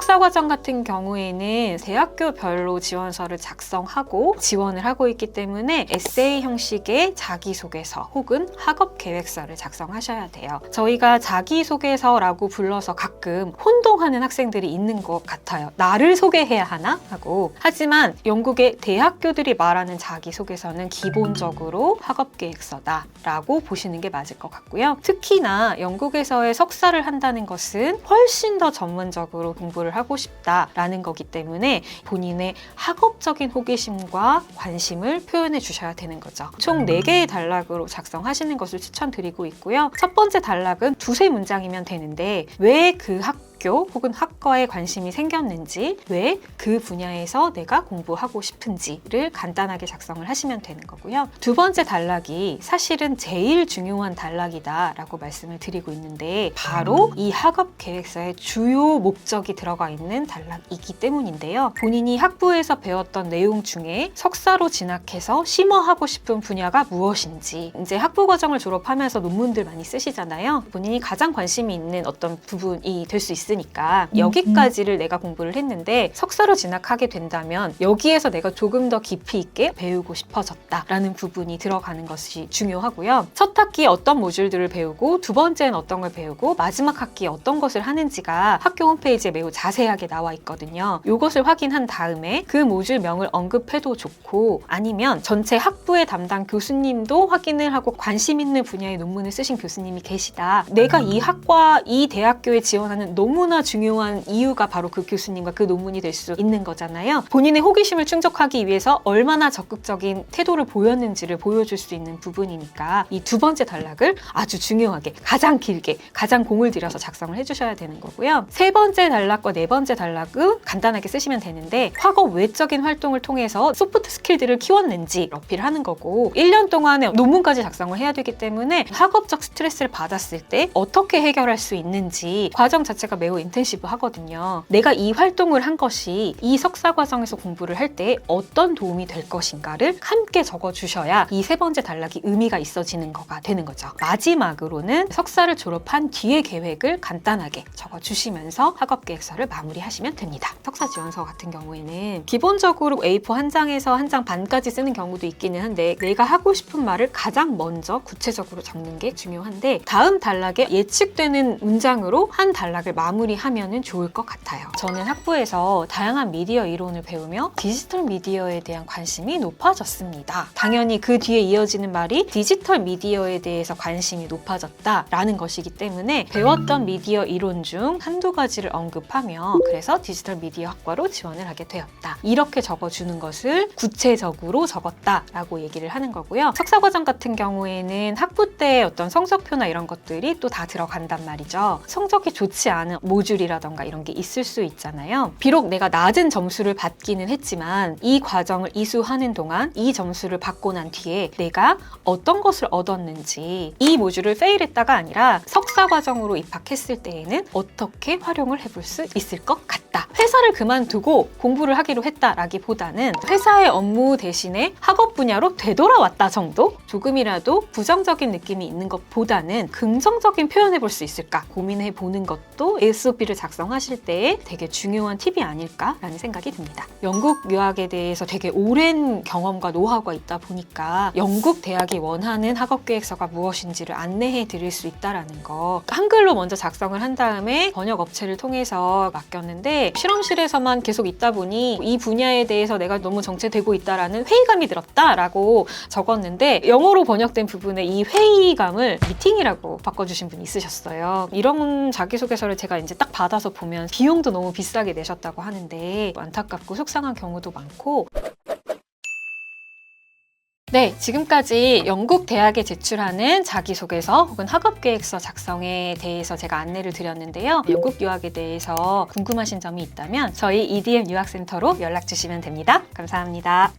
석사 과정 같은 경우에는 대학교별로 지원서를 작성하고 지원을 하고 있기 때문에 에세이 형식의 자기소개서 혹은 학업 계획서를 작성하셔야 돼요. 저희가 자기소개서라고 불러서 가끔 혼동하는 학생들이 있는 것 같아요. 나를 소개해야 하나? 하고. 하지만 영국의 대학교들이 말하는 자기소개서는 기본적으로 학업 계획서다라고 보시는 게 맞을 것 같고요. 특히나 영국에서의 석사를 한다는 것은 훨씬 더 전문적으로 공부를 하고 싶다라는 거기 때문에 본인의 학업적인 호기심과 관심을 표현해 주셔야 되는 거죠. 총 4개의 단락으로 작성하시는 것을 추천드리고 있고요. 첫 번째 단락은 두세 문장이면 되는데 왜 그 학 교 혹은 학과에 관심이 생겼는지, 왜 그 분야에서 내가 공부하고 싶은지를 간단하게 작성을 하시면 되는 거고요. 두 번째 단락이 사실은 제일 중요한 단락이다 라고 말씀을 드리고 있는데 바로 이 학업 계획서의 주요 목적이 들어가 있는 단락이기 때문인데요. 본인이 학부에서 배웠던 내용 중에 석사로 진학해서 심어하고 싶은 분야가 무엇인지 이제 학부 과정을 졸업하면서 논문들 많이 쓰시잖아요. 본인이 가장 관심이 있는 어떤 부분이 될 수 있 으니까 여기까지를 내가 공부를 했는데 석사로 진학하게 된다면 여기에서 내가 조금 더 깊이 있게 배우고 싶어졌다라는 부분이 들어가는 것이 중요하고요. 첫 학기에 어떤 모듈들을 배우고 두 번째는 어떤 걸 배우고 마지막 학기에 어떤 것을 하는지가 학교 홈페이지에 매우 자세하게 나와 있거든요. 이것을 확인한 다음에 그 모듈명을 언급해도 좋고 아니면 전체 학부의 담당 교수님도 확인을 하고 관심 있는 분야의 논문을 쓰신 교수님이 계시다. 내가 이 학과 이 대학교에 지원하는 너무 나 중요한 이유가 바로 그 교수님과 그 논문이 될 수 있는 거잖아요. 본인의 호기심을 충족하기 위해서 얼마나 적극적인 태도를 보였는지를 보여줄 수 있는 부분이니까 이 두 번째 단락을 아주 중요하게 가장 길게 가장 공을 들여서 작성을 해주셔야 되는 거고요. 세 번째 단락과 네 번째 단락은 간단하게 쓰시면 되는데 학업 외적인 활동을 통해서 소프트 스킬들을 키웠는지 어필하는 거고 1년 동안에 논문까지 작성을 해야 되기 때문에 학업적 스트레스를 받았을 때 어떻게 해결할 수 있는지 과정 자체가 매우 인텐시브 하거든요. 내가 이 활동을 한 것이 이 석사 과정에서 공부를 할 때 어떤 도움이 될 것인가를 함께 적어 주셔야 이 세 번째 단락이 의미가 있어지는 거가 되는 거죠. 마지막으로는 석사를 졸업한 뒤의 계획을 간단하게 적어 주시면서 학업 계획서를 마무리하시면 됩니다. 석사 지원서 같은 경우에는 기본적으로 A4 한 장에서 한 장 반까지 쓰는 경우도 있기는 한데 내가 하고 싶은 말을 가장 먼저 구체적으로 적는 게 중요한데 다음 단락에 예측되는 문장으로 한 단락을 마무리하면 좋을 것 같아요. 저는 학부에서 다양한 미디어 이론을 배우며 디지털 미디어에 대한 관심이 높아졌습니다. 당연히 그 뒤에 이어지는 말이 디지털 미디어에 대해서 관심이 높아졌다라는 것이기 때문에 배웠던 미디어 이론 중 한두 가지를 언급하며 그래서 디지털 미디어 학과로 지원을 하게 되었다. 이렇게 적어주는 것을 구체적으로 적었다라고 얘기를 하는 거고요. 석사과정 같은 경우에는 학부 때 어떤 성적표나 이런 것들이 또 다 들어간단 말이죠. 성적이 좋지 않은 모듈이라던가 이런 게 있을 수 있잖아요. 비록 내가 낮은 점수를 받기는 했지만 이 과정을 이수하는 동안 이 점수를 받고 난 뒤에 내가 어떤 것을 얻었는지 이 모듈을 페일했다가 아니라 석사 과정으로 입학했을 때에는 어떻게 활용을 해볼 수 있을 것 같다. 회사를 그만두고 공부를 하기로 했다라기보다는 회사의 업무 대신에 학업 분야로 되돌아왔다 정도? 조금이라도 부정적인 느낌이 있는 것보다는 긍정적인 표현해 볼 수 있을까 고민해 보는 것도 SOP를 작성하실 때 되게 중요한 팁이 아닐까라는 생각이 듭니다. 영국 유학에 대해서 되게 오랜 경험과 노하우가 있다 보니까 영국 대학이 원하는 학업 계획서가 무엇인지를 안내해 드릴 수 있다라는 거. 한글로 먼저 작성을 한 다음에 번역 업체를 통해서 맡겼는데 실험실에서만 계속 있다 보니 이 분야에 대해서 내가 너무 정체되고 있다라는 회의감이 들었다라고 적었는데 영어로 번역된 부분에 이 회의감을 미팅이라고 바꿔주신 분이 있으셨어요. 이런 자기소개서를 제가 이제 딱 받아서 보면 비용도 너무 비싸게 내셨다고 하는데 안타깝고 속상한 경우도 많고 네, 지금까지 영국 대학에 제출하는 자기소개서 혹은 학업계획서 작성에 대해서 제가 안내를 드렸는데요. 영국 유학에 대해서 궁금하신 점이 있다면 저희 EDM 유학센터로 연락 주시면 됩니다. 감사합니다.